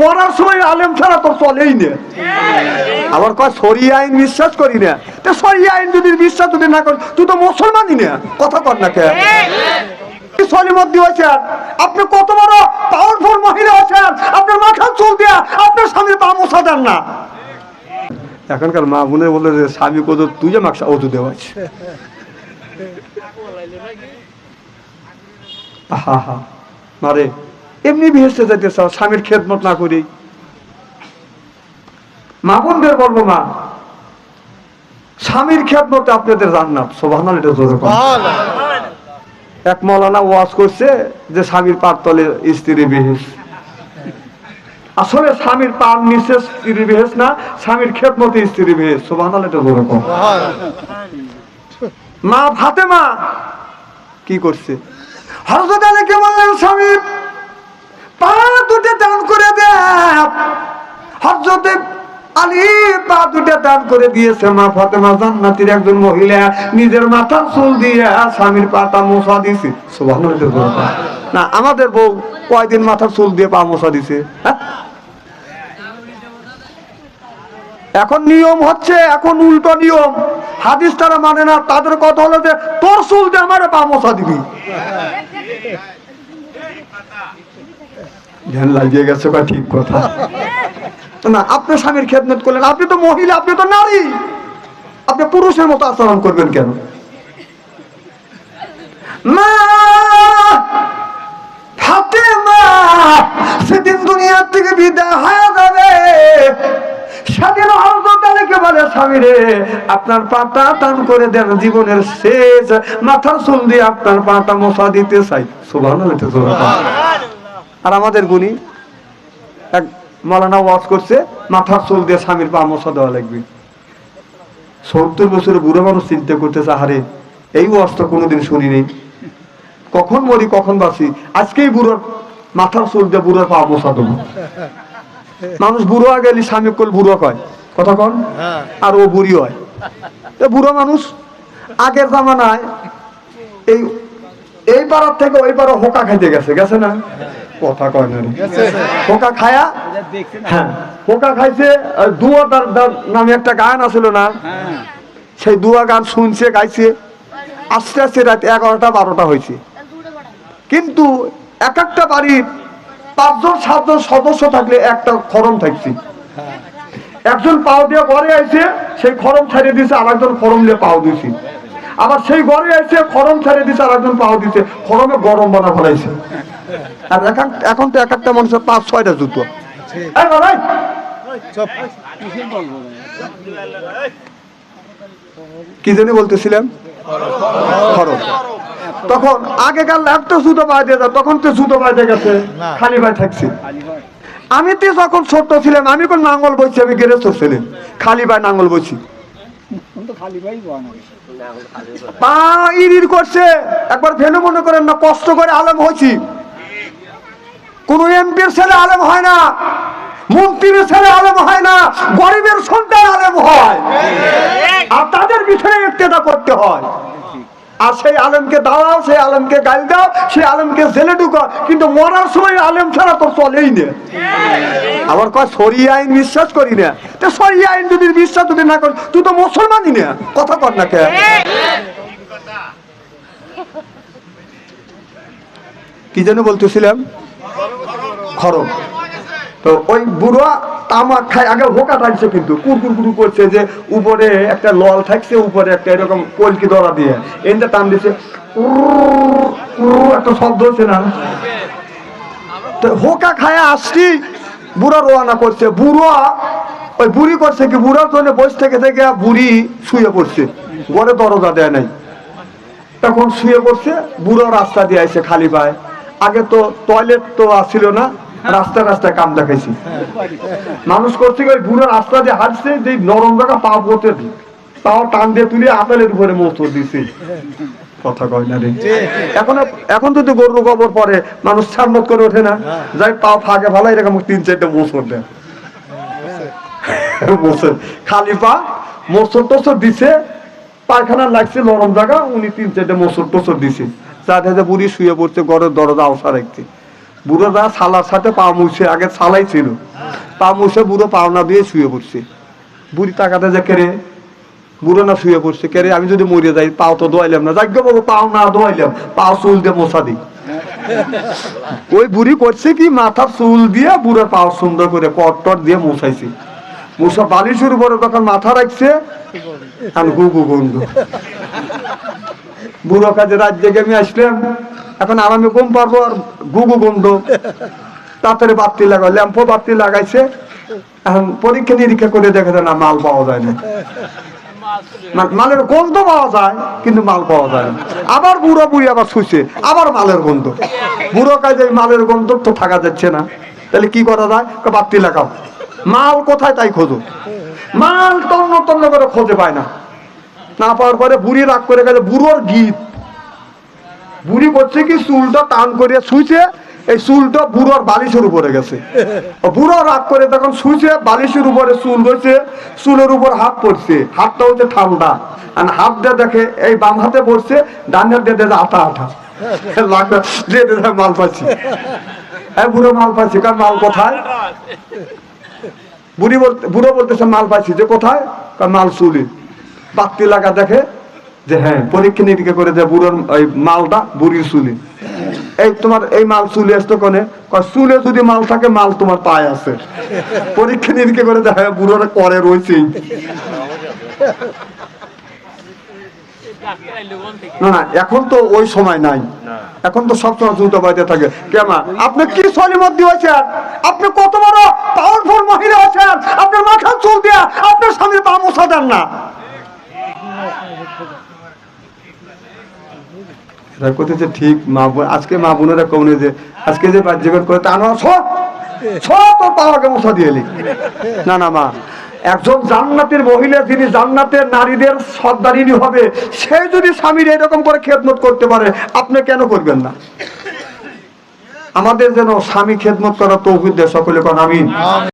মরার সময় আলেম ছাড়া তোর চলেই না। আবার কয় সরি আইন বিশ্বাস করি না। তো সরি আইন যদি বিশ্বাস যদি না করি তুই তো মুসলমানই না। কথা কর না কে সলিমদ্দি হয়েছেন আপনি কত বড় পাওয়ারফুল মহিলা আছেন। আপনার মাথা চুল দিয়া আপনার স্বামীর পা মশা দেন না। এখনকার মা বলে যে স্বামী কত তুই যে মাকসা অজু দেওয়াছ হা হা মারে এমনি ভেসতে যাইতে চাও স্বামীর খেদমত না করি। মা বোনদের বলব মা স্বামীর খেদমতে আপনাদের জান্নাত। সোভান এটা জোরে এক মৌলানা ওয়াজ করছে যে স্বামীর পার তলে স্ত্রী বেহেস। আসলে স্বামীর পার নিচে স্ত্রী বেহেস না স্বামীর খেদমতে স্ত্রী বেহেস। সোভান এটা জোরে। মা ফাতেমা কি করছে? হরজত বললেন স্বামী নিজের মাথার চুল দিয়ে দিছে। আমাদের বউ কয়দিন মাথার চুল দিয়ে পা মোছা দিছে হ্যাঁ? এখন নিয়ম হচ্ছে, এখন উল্টো নিয়ম। হাদিস তারা মানে না, তাদের কথা হলো যে, তোর চুল দিয়ে আমার পা মোছা দিবি। ধ্যান লাগিয়ে গেছে বা ঠিক কথা? না, আপনি স্বামীর খেদমত করলেন। আপনি তো মহিলা, আপনি তো নারী। আপনি পুরুষের মতো আচরণ করবেন কেন? আপনার পাটা টান করে দেন জীবনের শেষ। মাথার চুল দিয়ে আপনার পাটা মশা দিতে চাই। জোরে বলো। আর আমাদের গুণী এক মৌলানা ওয়াজ করছে মাথার চুল দিয়ে স্বামীর পা মশা দেওয়া লাগবে। সত্তর বছরের বুড়ো মানুষ চিন্তা করতেছে আহারে এই ওয়াজ তো কোনোদিন শুনিনি কখন মরি কখন বাঁচি? আজকেই বুড়োর মাথার চুল দিয়ে বুড়োর পা মশা দেবো। মানুষ বুড়ো আগে গেলে স্বামী কল বুড়ো কয়? কথা কন? আর ও বুড়ি হয়। তো বুড়ো মানুষ আগের জামানায় এই এই পাড়ার থেকে ওই পাড়া হোকা খাইতে গেছে গেছে না? কথা কয় না রে। হোকা খায়া? হ্যাঁ। হোকা খাইছে দুয়া তার নামে একটা গান আছিল না? সেই দুয়া গান শুনছে গাইছে। আস্তে আস্তে রাত এগারোটা বারোটা হয়েছে। কিন্তু এক একটা বাড়ির পাঁচজন সাতজন সদস্য থাকলে একটা খরম থাকছে। একজন পাও দিয়ে ঘরে আইছে সেই খরম ছাড়িয়ে দিছে আর একজন খরম দিয়ে পাও দিছে। আবার সেই ঘরে আইছে খরম ছাড়িয়ে দিছে আর একজন পাও দিছে খরমে গরম বানা ফেলাইছে। আর এখন তো এক একটা মানুষের পাঁচ ছয়টা জুতো। কি জানি বলতেছিলাম? খরচ। তখন আগেকার একটা জুতো যেত তখন তো জুতো গেছে। খালি পায়ে থাকছি। আমি তো যখন ছোট্ট ছিলাম আমি কোন নাঙ্গল বইছি আমি গেরেস্ত ছিলাম। খালি পায়ে নাঙ্গল বইছি। পা ইরির করছে। একবার ভেনু মনে করেন না কষ্ট করে আলম হয়েছি কোন এমপির ছেলে আলেম হয় না, মন্ত্রীর ছেলে আলেম হয় না, গরিবের সন্তান আলেম হয়। আর তাদের পিছনে ইত্তেদা করতে হয়। আর সেই আলেমকে দাঁড়াও, সেই আলেমকে গাল দাও, সেই আলেমকে জেলে ঢুকো কিন্তু মরার সময় আলেম ছাড়া তো চলেই না। আবার কয়, সরি আইন বিশ্বাস করি না। তো সরি আইন যদি বিশ্বাস যদি না করি তুই তো মুসলমানই না। কথা কর না কে কি যেন বলতেছিলাম? খরচ তো ওই বুড়া তামাক খায়, আগে হোকা থাকছে কিন্তু কুরকুর কুরু করছে যে উপরে একটা লল থাকছে, উপরে একটা এরকম কলকি ধরা দিয়ে। এনটা টান দিছে একটা শব্দ হচ্ছে না? তো হোকা খায় আসছি, বুড়া রোয়ানা করছে। বুড়া ওই বুড়ি করছে কি, বুড়ার জন্য বসে থেকে থেকে বুড়ি শুয়ে পড়ছে। ঘরে দরজা দেয় নাই। তখন শুয়ে পড়ছে, বুড়ো রাস্তা দিয়ে আইছে খালি পায়। আগে তো টয়লেট তো আসছিল না রাস্তা রাস্তায় কাম দেখাইছি। মানুষ করছে ওই বুড়ো রাস্তা দিয়ে হাঁটছে যে নরম জায়গা পা পড়তে তাও টান দিয়ে তুলে আপেলের উপরে মোচর দিছে। কথা কয় না রে। এখন এখন যদি গরু গোবর পরে মানুষ ছাড়মত করে ওঠে না। যাই পা ফাঁকে ভালো এরকম তিন চারটে মোচর দেয়। খালি পা টোচর দিছে পায়খানা লাগছে নরম জায়গা উনি তিন চারটে মোচর টোচর দিছে। যাতে বুড়ি শুয়ে পড়ছে ঘরের দরজা আওসা রাখছে। বুড়োটা সালার সাথে পা মুছে আগে সালাই ছিল। পা মুছে বুড়ো পাওনা দিয়ে শুয়ে পড়ছে। বুড়ি টাকাতে যে কেড়ে বুড়ো না শুয়ে পড়ছে। কেড়ে আমি যদি মরে যাই, পাও তো দোয়াইলাম না। যাজ্ঞ বাবু, পাও না দোয়াইলাম পাও চুল দিয়ে মশা দিই। ওই বুড়ি করছে কি মাথার চুল দিয়ে বুড়োর পাও সুন্দর করে কট দিয়ে মশাইছে। মশা বালিশের উপরে তখন মাথা রাখছে। আর গু গু গন্ধ। বুড়ো কাজে রাত জেগে আমি আসলাম। এখন আরামে ঘুম পারব আর গুগু গন্ধ। তাড়াতাড়ি বাতি লাগাই ল্যাম্পো বাতি লাগাইছে। এখন পরীক্ষা নিরীক্ষা করে দেখে না মাল পাওয়া যায় না। মালের গন্ধ পাওয়া যায়, কিন্তু মাল পাওয়া যায় না। আবার বুড়ো বুড়ি আবার আবার মালের গন্ধ। বুড়ো কাজে মালের গন্ধ তো থাকা যাচ্ছে না। তাহলে কি করা যায়? বাতি লাগাও। মাল কোথায় তাই খোঁজো? মাল তন্ন তন্ন করে খোঁজে পায় না। না পাওয়ার পরে বুড়ি রাগ করে গেছে, বুড়োর গীত। বুড়ি করছে কি, চুলটা টান করে শুইছে এই চুলটা বুড়োর বালিশের উপরে গেছে। বুড়ো রাগ করে তখন শুইছে বালিশের উপরে চুল রয়েছে চুলের উপর হাত পড়ছে। হাতটা হচ্ছে ঠান্ডা। আর হাত দিয়ে দেখে, এই বাম হাতে পড়ছে, ডান হাত দিয়ে দেখে আঠা। লাগবে মাল পাচ্ছি। হ্যাঁ বুড়ো মাল পাচ্ছি, কার মাল কোথায়? বুড়ি বলতে বুড়ো বলতেছে, মাল পাইছি যে কোথায়? মাল চুলি। বাতি লাগা দেখে যে হ্যাঁ পরীক্ষা নিরীক্ষা করে যে বুড়োর ওই মালটা বুড়ির চুলি। এই তোমার এই মাল চুলি আসতো কোনে? চুলে যদি মাল থাকে, মাল তোমার পায়ে আছে। পরীক্ষা নিরীক্ষা করে দেখে বুড়োর করে রয়েছে না না, এখন তো ওই সময় নাই। এখন তো সবসময় জুতো বাইতে থাকে। কেমন আপনি কি সলিমত দিয়েছেন আপনি কত বড় পাওয়ারফুল মহিলা আছেন? আপনার মাথা চুল দিয়া আপনার স্বামীর পা মোছা দেন না। ঠিক মা বোন, আজকে মা বোনেরা কমনে যে, আজকে যে করে তা তোর পাওয়াকে মশা দিয়ে না না, মা, একজন জান্নাতের মহিলা যিনি জান্নাতের নারীদের সর্দারিনী হবে, সে যদি স্বামীর এরকম করে খেদমত করতে পারে, আপনি কেন করবেন না? আমাদের যেন স্বামী খেদমত করা তৌফিক দেয় সকলে, কোন, আমিন।